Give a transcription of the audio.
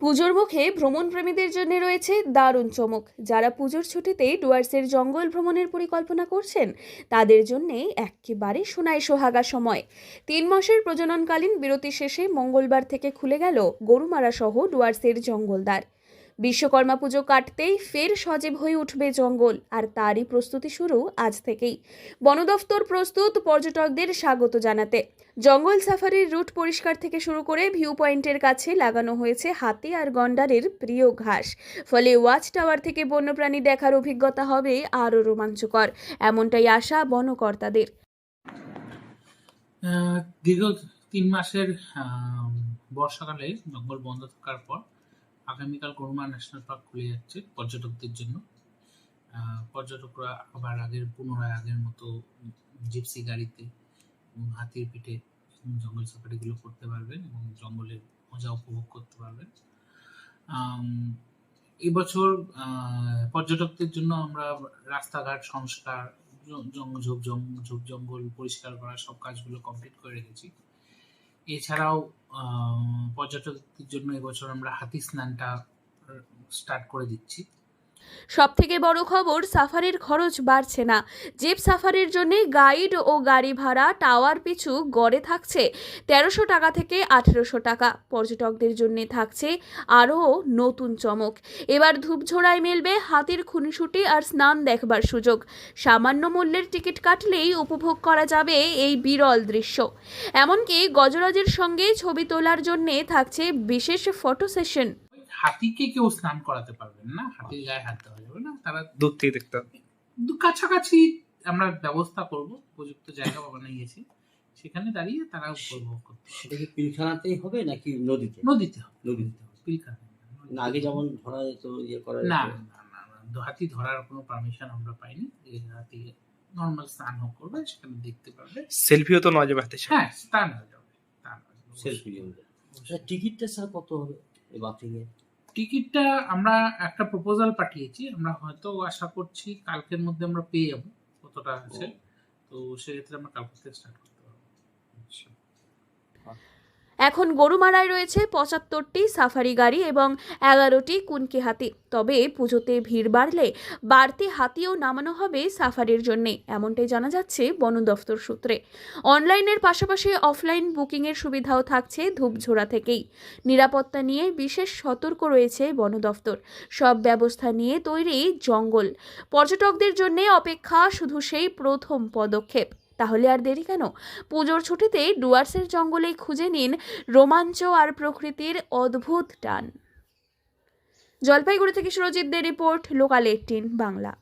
পুজোর মুখে ভ্রমণপ্রেমীদের জন্য রয়েছে দারুণ চমক। যারা পুজোর ছুটিতে ডুয়ার্সের জঙ্গল ভ্রমণের পরিকল্পনা করছেন, তাদের জন্যে একেবারে সোনায় সোহাগা সময়। তিন মাসের প্রজননকালীন বিরতি শেষে মঙ্গলবার থেকে খুলে গেল গরুমারা সহ ডুয়ার্সের জঙ্গলদ্বার বিশ্বকর্মা পুজো কাটতেই ফের সজীব হয়ে উঠবে জঙ্গল, আর তারই প্রস্তুতি শুরু আজ থেকেই। বন দফতর প্রস্তুত, পর্যটকদের স্বাগত জানাতে। জঙ্গল সাফারির রুট পরিষ্কার থেকে শুরু করে ভিউ পয়েন্টের কাছে লাগানো হয়েছে হাতি আর গন্ডারের প্রিয় ঘাস। ফলে ওয়াচ টাওয়ার থেকে বন্যপ্রাণী দেখার অভিজ্ঞতা হবে আরও রোমাঞ্চকর। এমনটাই আশা বনকর্তাদের। দীর্ঘ তিন মাসের বর্ষাকালে জঙ্গল বন্ধ থাকার পর আগামীকাল গরুমা ন্যাশনাল পার্ক খুলে যাচ্ছে পর্যটকদের জন্য। পর্যটকরা আবার আগের, পুনরায় আগের মতো জিপসি গাড়িতে এবং হাতির পিঠে জঙ্গল সাফারিগুলো করতে পারবেন এবং জঙ্গলের মজা উপভোগ করতে পারবেন। এবছর পর্যটকদের জন্য আমরা রাস্তাঘাট, সংস্কার ঝোপ জঙ্গল পরিষ্কার করা সব কাজগুলো কমপ্লিট করে রেখেছি। এছাড়াও পর্যটকদের জন্য এবছর আমরা হাতি স্নানটা স্টার্ট করে দিচ্ছি। সব থেকে বড় খবর, সাফারির খরচ বাড়ছে না। জিপ সাফারির জন্য গাইড ও গাড়ি ভাড়া টাওয়ার পিছু গড়ে থাকছে তেরোশো টাকা থেকে আঠেরোশো টাকা। পর্যটকদের জন্য থাকছে আরও নতুন চমক। এবার ধূপঝোড়ায় মিলবে হাতির খুনসুটি আর স্নান দেখবার সুযোগ। সামান্য মূল্যের টিকিট কাটলেই উপভোগ করা যাবে এই বিরল দৃশ্য। এমনকি গজরাজের সঙ্গে ছবি তোলার জন্যে থাকছে বিশেষ ফটো সেশন। হাতিকে কেউ স্নান করাতে পারবেন না হাতির গায়ে হাত দেওয়া যাবে না তারা দূর থেকে দেখতে হবে। কাছাকাছি আমরা ব্যবস্থা করব উপযুক্ত জায়গা বানিয়েছি সেখানে দাঁড়িয়ে তারা উপভোগ করতে। সেটা কি পিলখানাতেই হবে নাকি নদীতে? নদীতে হবে। নদীতে হবে। পিলখানা না আগে যেমন ধরা যেত ইয়ে করা না হাতি ধরার কোনো পারমিশন আমরা পাইনি। এই হাতি নর্মাল স্নান হোক করবে সেখানে দেখতে পারবে। সেলফিও তো নেওয়া যাবে হাতে হ্যাঁ স্নান হয়ে যাবে স্নান হয়ে যাবে। সেলফি টিকিটটা স্যার কত হবে এই এর টিকিটটা আমরা একটা প্রপোজাল পাঠিয়েছি আমরা হয়তো আশা করছি কালকের মধ্যে আমরা পেয়ে যাব কতটা আছে। তো সেক্ষেত্রে আমরা কালকে থেকে স্টার্ট করতে পারব। আচ্ছা। এখন গরুমারায় রয়েছে পঁচাত্তরটি সাফারি গাড়ি এবং এগারোটি কুনকি হাতি। তবে পুজোতে ভিড় বাড়লে বাড়তি হাতিও নামানো হবে সাফারির জন্যে, এমনটাই জানা যাচ্ছে বন দফতর সূত্রে। অনলাইনের পাশাপাশি অফলাইন বুকিংয়ের সুবিধাও থাকছে ধূপঝোড়া থেকেই। নিরাপত্তা নিয়ে বিশেষ সতর্ক রয়েছে বন দফতর। সব ব্যবস্থা নিয়ে তৈরি জঙ্গল। পর্যটকদের জন্যে অপেক্ষা শুধু সেই প্রথম পদক্ষেপ। তাহলে আর দেরি কেন? পুজোর ছুটিতে ডুয়ার্সের জঙ্গলেই খুঁজে নিন রোমাঞ্চ আর প্রকৃতির অদ্ভুত টান। জলপাইগুড়ি থেকে সুরজিৎদের রিপোর্ট, লোকাল এইটিন বাংলা।